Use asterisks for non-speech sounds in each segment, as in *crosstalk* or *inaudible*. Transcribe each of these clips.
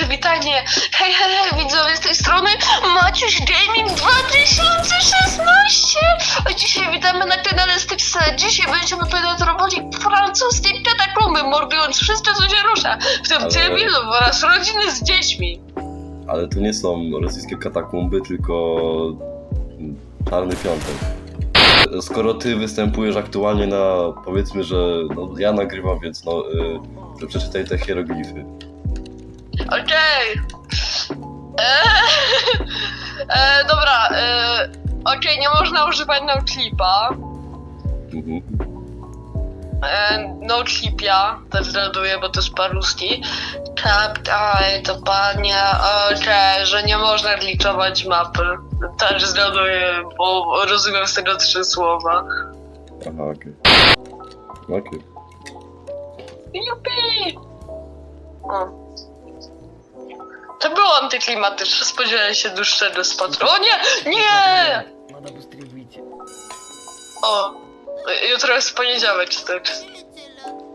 przywitanie. Hej, hej, hej, widzowie z tej strony Maciuś Gaming 2016. A dzisiaj witamy na kanale Stypsa. Dzisiaj będziemy penetrować francuskie katakumby, mordując wszystko, co się rusza. W tym Ale- cywilów oraz rodziny z dziećmi. Ale to nie są rosyjskie katakumby, tylko Czarny Piątek. Skoro ty występujesz aktualnie na, powiedzmy, że no, ja nagrywam, więc no, y, to przeczytaj te hieroglify. Okej. Eee, *laughs* e, dobra, e, okej, nie można używać no clipa. Mhm. E, no clipia, też zgaduję, bo to jest paruski. Tak, daj, to panie, okej, że nie można gliczować mapy. Też zgaduję, bo rozumiem z tego trzy słowa. Aha, okej. Okej. Jupi! O. To było antyklimatyczne, spodziewałem się dłuższego spatru. O nie! Nie! Надо быстрее выйти. O! Jutro jest poniedziałek, tak.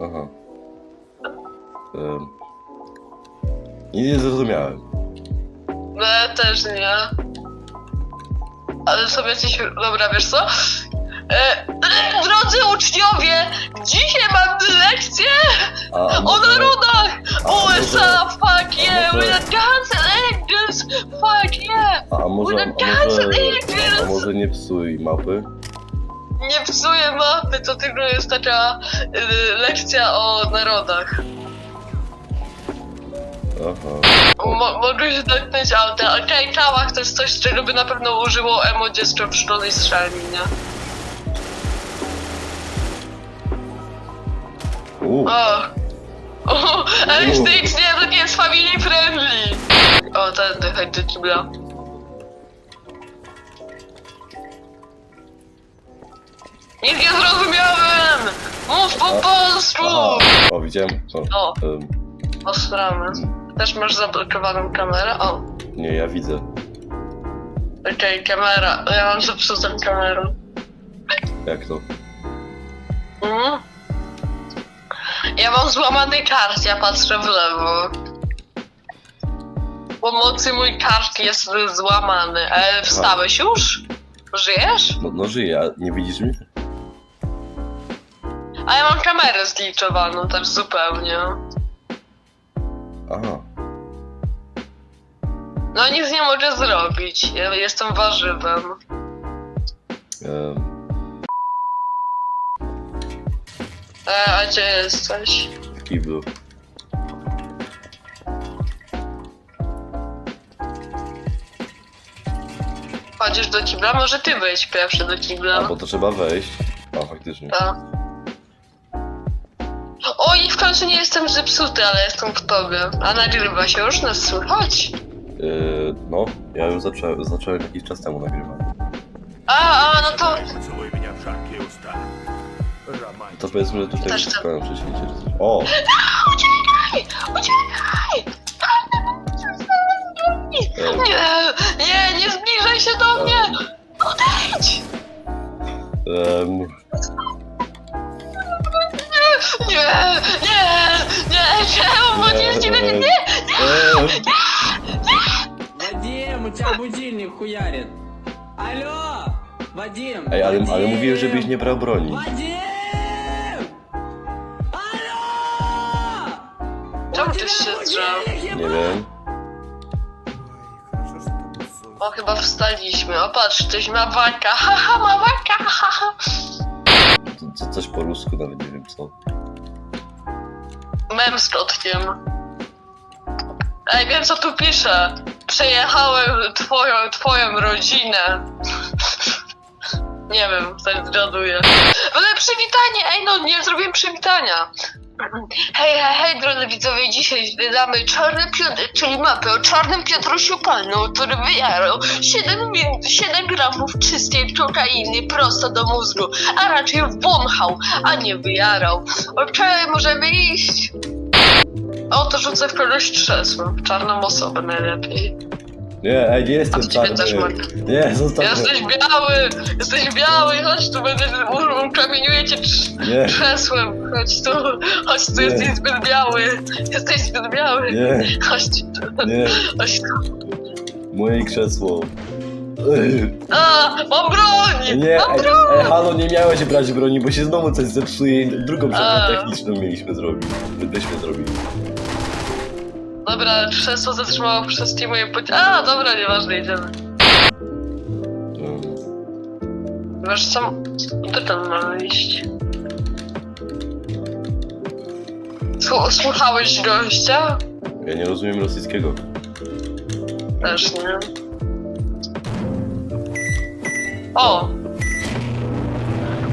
Aha. Um. Nie zrozumiałem. No ja też nie. Ale sobie jakiś... Dobra, wiesz co? E, drodzy uczniowie! Dzisiaj mam lekcję A, o może, narodach! a USA, fuck yeah! może- guns and angels! Fuck yeah! a, może, a może, a może nie psuj mapy? Nie psuję mapy, to tylko jest taka y, lekcja o narodach. Aha. Mo mogę się dotknąć auta. Okej, kałach to jest coś, czego by na pewno użyło emo dziecko w szkolnej strzelni, nie? U, O! O! Elastycznie, to nie jest family friendly! O, ten, chodź do kibla. Nic nie zrozumiałem! Mów po polsku! aha. O, widziałem. O, O, em, osramy. Też masz zablokowaną kamerę? O, nie, ja widzę. okej, kamera. Ja mam zepsutą kamerę. Jak to? Mhm. Ja mam złamany kark, ja patrzę w lewo. Pomocy mój kark jest złamany. E, wstałeś już? Żyjesz? No, no żyję, a nie widzisz mnie? A ja mam kamerę zgliczowaną też zupełnie. Aha. No nic nie mogę zrobić. Ja jestem warzywem. Em, E, a gdzie jesteś? W kiblu. Chodzisz do kibla? Może ty być pierwszy do kibla. A bo to trzeba wejść. A faktycznie. Tak. O, i w końcu nie jestem zepsuty, ale jestem w tobie. A nagrywa się już nas słychać. Yy, no, ja już zacząłem jakiś czas temu nagrywać. A, a, no to... Mnie usta. Романтика. To powiedzmy, że tutaj Też to- szukałem przeciwnicy czy coś. O! *laughs* Uciekaj! Uciekaj! Ej. Nie, nie, nie zbliżaj się do mnie! Odejdź! em, Nie, nie, nie, czemu? Bo nie, nie, nie, nie! em, Вадим, у тебя будильник хуярит. Алло! Вадим! Ej, ale, Вадим! ale mówiłem, żebyś nie brał broni. Вадим! Nie wiem. O, chyba wstaliśmy. O, patrz, ktoś ma waka. *laughs* Haha, ma waka. Haha. To, to coś po rusku, nawet nie wiem co. Mem z kotkiem. Ej, wiem co tu pisze. Przejechałem twoją, twoją rodzinę. *laughs* nie wiem, co zgaduję. Ale przywitanie! Ej, no nie zrobiłem przywitania. Hej, hej, hej, drodzy widzowie, dzisiaj zwiedzamy Czarny Piotr, czyli mapę o Czarnym Piotrusiu Palną, który wyjarał 7, mi- 7 gramów czystej kokainy prosto do mózgu, a raczej wąchał, a nie wyjarał. Okej, możemy iść. O, to rzucę w kogoś krzesłem, w czarną osobę najlepiej. Nie, ej, nie jestem A też czarny. mogę. Nie, zostaw Jesteś mnie. biały! Jesteś biały! Chodź tu, będę u- ukamieniuję cię Nie. krzesłem. Chodź tu, chodź tu, Nie. jesteś zbyt biały. Jesteś zbyt biały. Nie, Chodź tu, nie, chodź tu. moje krzesło. A, mam broń! Nie, mam ej, broń! ej, halo, nie miałeś brać broni, bo się znowu coś zepsuje i drugą przerwę A. techniczną mieliśmy zrobić. Byśmy zrobili. Dobra, krzesło zatrzymało przez ci moje poci... A, dobra, nieważne, idziemy. Wiesz co? To tam ma iść. Słu- Słuchałeś gościa? Ja nie rozumiem rosyjskiego. Też nie. O!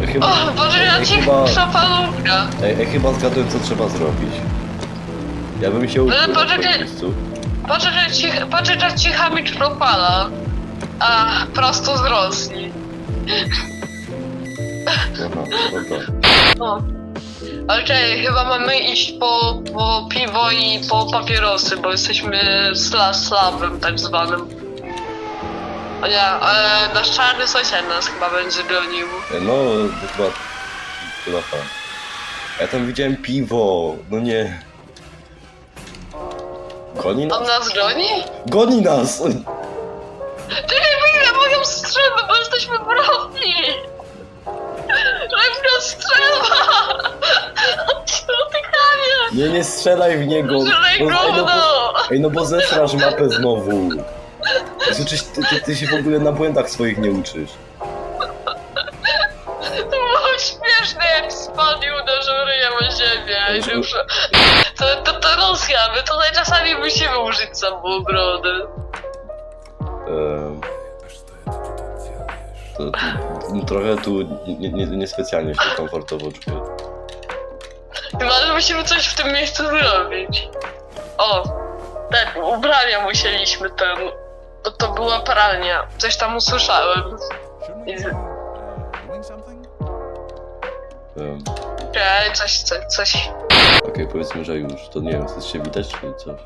Ja chyba, O, Boże, ja ej, ci chyba, szapalówka. ej, ej, chyba zgadłem, co trzeba zrobić. Ja bym się uczył Ale na poczekaj. twoim miejscu. Ci, ci chamicz propala. A, prosto z Rosji. Aha, dobra. O. Ale czekaj, chyba mamy iść po, po piwo i po papierosy, bo jesteśmy sla, slabem tak zwanym. O nie, ale nasz czarny sąsiad nas chyba będzie gonił. No, to chyba... Chyba tak. Ja tam widziałem piwo, no nie. Goni On nas? nas goni? Goni nas! Czekaj, wyjdę moją strzelbę, bo jesteśmy broni! Szybko strzelba! Dotykanie! Nie, nie strzelaj w niego! Strzelaj Bo- ej, no, gówno! ej, no bo zesrasz mapę znowu! Znaczy, ty, ty, ty się w ogóle na błędach swoich nie uczysz. To było śmieszne, jak spadł i uderzył ryjem o ziemię. I już... To, to, to Rosja, my tutaj czasami musimy użyć samoobrony. Ehm, to, to, trochę tu nie- nie- niespecjalnie się komfortowo czuję. Chyba, że musimy coś w tym miejscu zrobić. O, tak, ubrania musieliśmy ten... To, to była pralnia. Coś tam usłyszałem. Something? Ehm, Okej, coś, coś, coś... Okej, powiedzmy, że już. To nie wiem, chcesz się witać czy coś?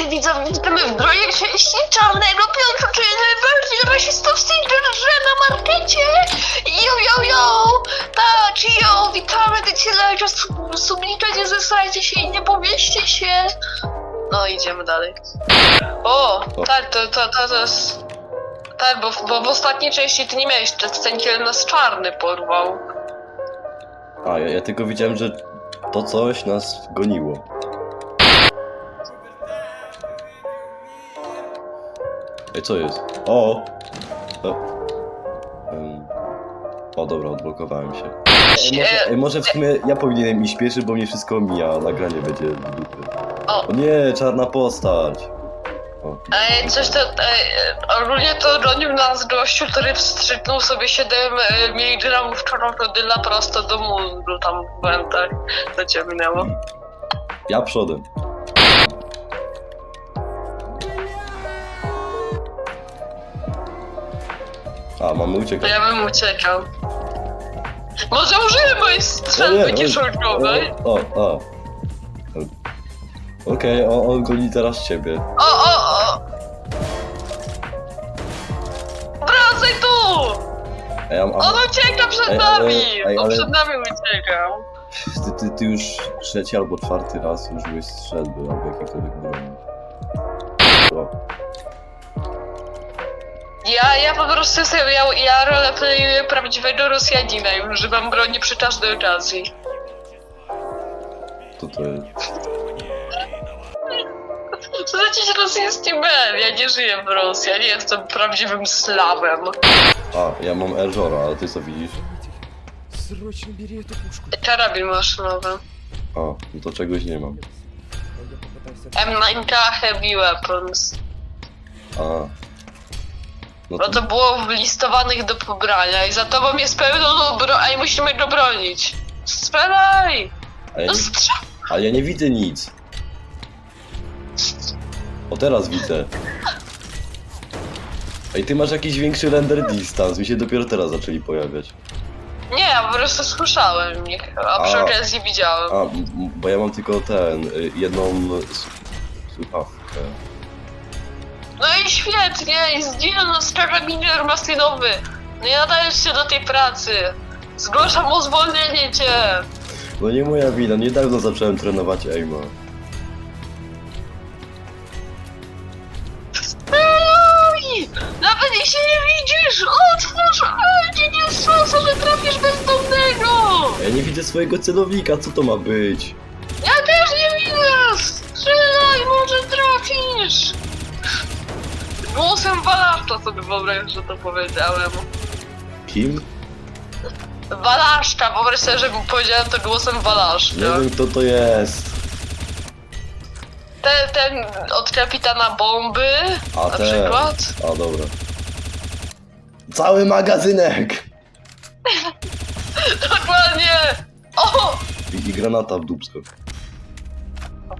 *laughs* Widzę, witamy w projekcie czarnego piątku, czyli najbardziej rasistowskiej grze na markecie. Yo, yo, yo! Tak, yo, witamy, lajka, subnika, nie zesrajcie się i nie powieście się. No, idziemy dalej. O, tak, to, to, to, to jest... Tak, bo, bo w ostatniej części ty nie miałeś scen, kiedy nas czarny porwał. A, ja, ja tylko widziałem, że to coś nas goniło. Ej, co jest? O! o. Em, o, dobra, odblokowałem się. Ej, może, ej, może w sumie ja powinienem iść pieszy, bo mnie wszystko omija, a nagranie będzie w dupy. O. O nie, czarna postać! Ej, coś to. Ej, ogólnie to gonił nas gościu, który wstrzyknął sobie 7 mg krokodyla prosto do mózgu tam w błędach. To cię minęło. ja przodem. A, mamy uciekać. ja bym uciekał. Może użyję mojej strzelby kieszonkowej? O, o, o. Okej, on, on goni teraz ciebie. O! A, On a, ucieka przed Ej, ale- nami! ej, On ale- przed nami uciekał. ty, ty, ty już trzeci albo czwarty raz użyłeś strzelby albo jakiejkolwiek broni. O, Ja, ja po prostu sobie, ja, ja roleplayuję prawdziwego Rosjanina i używam broni przy każdej okazji. to to jest. To jakiś rosyjski mem, ja nie żyję w Rosji, ja nie jestem prawdziwym Slawem. A, ja mam Elżora, ale ty co widzisz? Срочно бери эту пушку. Karabin maszynowy. A, no to czegoś nie mam. Я попытаюсь... M9K Heavy Weapons. A. No Bo to było w listowanych do pobrania i za tobą jest pełno bro... Ej, musimy go bronić. Strzelaj! a ja No nie, strzel... ale ja nie widzę nic. O teraz widzę. Ej, ty masz jakiś większy render distance, mi się dopiero teraz zaczęli pojawiać. Nie, ja po prostu słyszałem, nie, a przy A. okazji widziałem. A, m- m- bo ja mam tylko ten, y, jedną s- słuchawkę. No i świetnie, i zginął karabiner maszynowy. Nie nadajesz się do tej pracy. Zgłaszam o zwolnienie cię. No nie moja wina, niedawno zacząłem trenować aima. Nawet jeśli nie widzisz, otwórz oczy, nie jest szansa, że trafisz bezdomnego. Ja nie widzę swojego celownika, co to ma być? Ja też nie widzę. Strzelaj, może trafisz. Głosem Walaszcza sobie wyobraź, że to powiedziałem. Kim? Walaszcza, wyobraź sobie, że powiedziałem to głosem Walaszcza. Nie wiem kto to jest. Ten, ten od kapitana bomby, A na ten. przykład. A dobra. Cały magazynek! *laughs* Dokładnie! O! I, i granata w dubsko.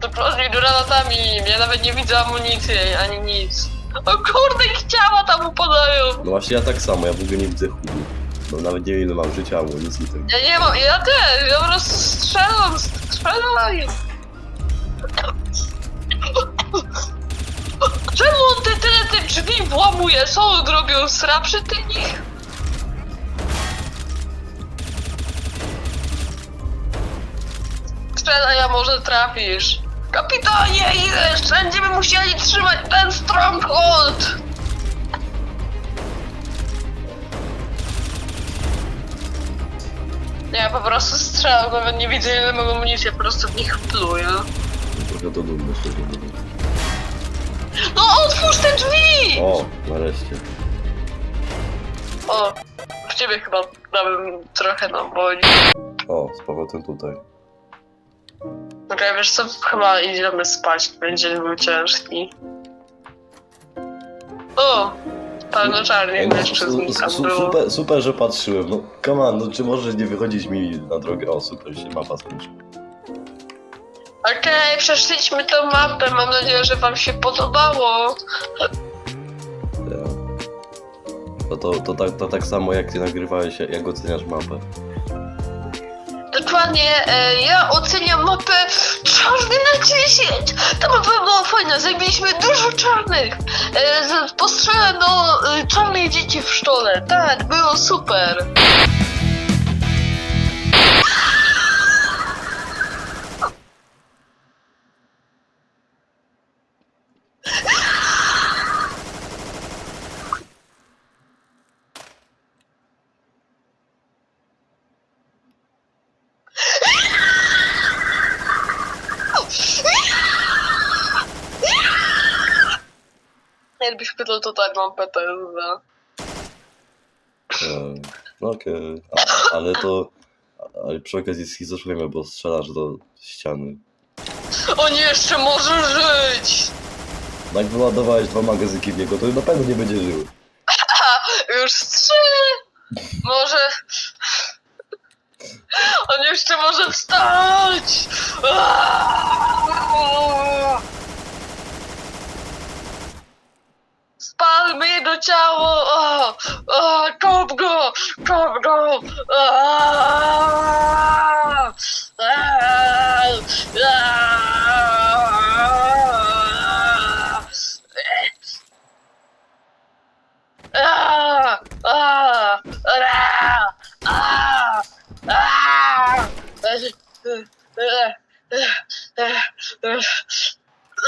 Dokładnie granatami, ja nawet nie widzę amunicji, ani nic. O kurde, ich ciała tam upadają! No właśnie ja tak samo, ja w ogóle nie widzę chudu. No nawet nie wiem ile mam życia, albo nic nie tego. Ja nie mam, ja też, ja po prostu strzelam, strzelaj! Czemu on te tyle te drzwi włamuje? Co on robią? Sra przy tych? A może trafisz. Kapitanie, ile jeszcze będziemy musieli trzymać ten stronghold? Ja po prostu strzelam, nawet nie widzę ile mam amunicji, po prostu w nich pluję. Trochę to dumne. No otwórz te drzwi! O, nareszcie. O, w ciebie chyba dałem trochę no boli. O, z powrotem tutaj. Okej, wiesz co, chyba idziemy spać, będzie był ciężki. O! Pełno czarnych mężczyzn tam było. super, super, że patrzyłem. No, come on, no czy możesz nie wychodzić mi na drogę? O, super, się mapa skończyła. Okej, przeszliśmy tą mapę, mam nadzieję, że wam się podobało. To, to, to, tak, to tak samo jak ty nagrywałeś, jak oceniasz mapę. Dokładnie, e, ja oceniam mapę czarny na 10. Ta mapa była fajna, zabiliśmy dużo czarnych. E, z- postrzelę do e, czarnej dzieci w szkole. Tak, było super. Jakbyś pytał, to tak mam PTSD. E, No okej, A- ale to... Ale przy okazji schizofrenia, bo strzelasz do ściany. On jeszcze może żyć! No jak wyładowałeś dwa magazynki w niego, to na pewno nie będzie żył. Już trzy! Może... On jeszcze może wstać! Aaaa! पाल में रुचाओ डूब गो डूब गो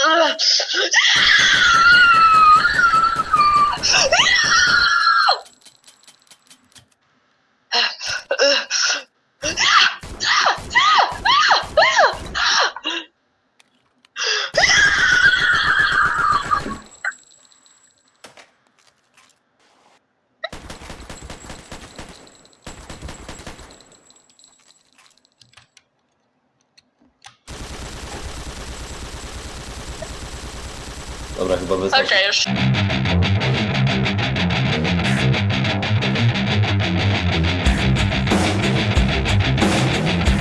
Ugh. Dobra, chyba wystarczy. Okej, już.